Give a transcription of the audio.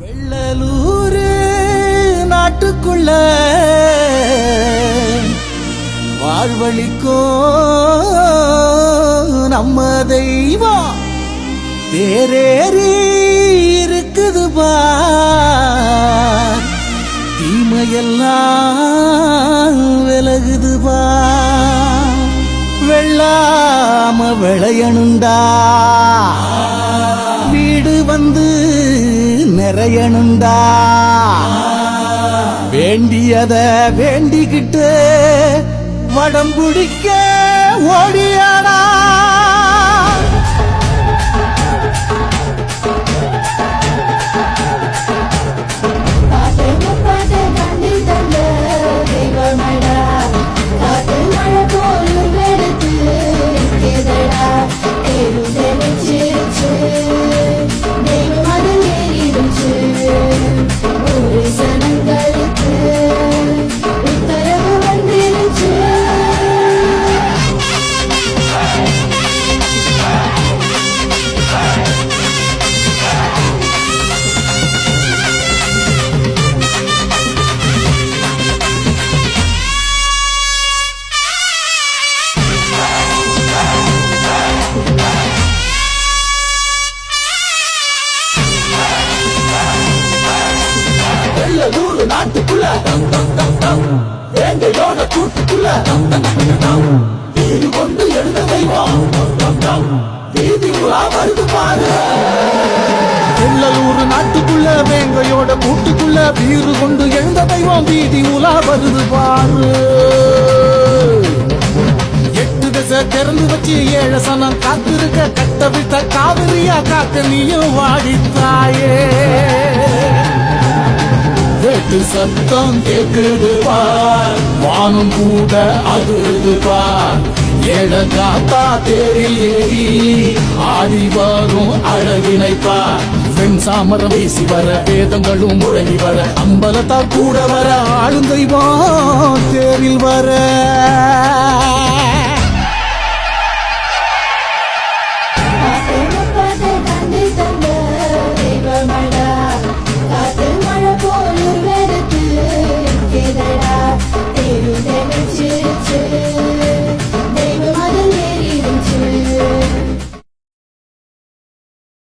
வெள்ளலூரு நாட்டுக்குள்ள வாழ்வழிக்கும் நம்ம தெய்வம். தேரேறி இருக்குது பார் தீமையெல்லாம் விலகுது பார் வெள்ளாம விளையணுண்டா. வீடு வந்து நிறையணுண்டா. வேண்டியத வேண்டிக்கிட்டு வடம் பிடிக்க ஓடியாடா. வெள்ளலூர் நாட்டுக்குள்ள. வேங்கையோட கூட்டுக்குள்ள. டம் வீடு கொண்டு எழுந்த தெய்வம் வீதி உலா வருது பாரு. வெள்ளலூர் நாட்டுக்குள்ள வேங்கையோட கூட்டுக்குள்ள வீடு கொண்டு எழுந்த தெய்வம் வீதி உலா வருது பாரு. எட்டு திசை திறந்து வச்சு ஏழு சனம் காத்திருக்க கட்ட விட்ட காவிரியா காக்க நீயும் வாடித்தாயே. காற்று சத்தம் கேட்குது பார் வானம் கூட அகுது பார் ஏழகாத்தா தேடி ஏறி ஆடி வரும் அழகினை பார் பெண் சாமரம் பேசி வர வேதங்களும் முழங்கி வர. அம்பலத்தா கூட வர ஆளுந்தைவா தேரில் வர. Thank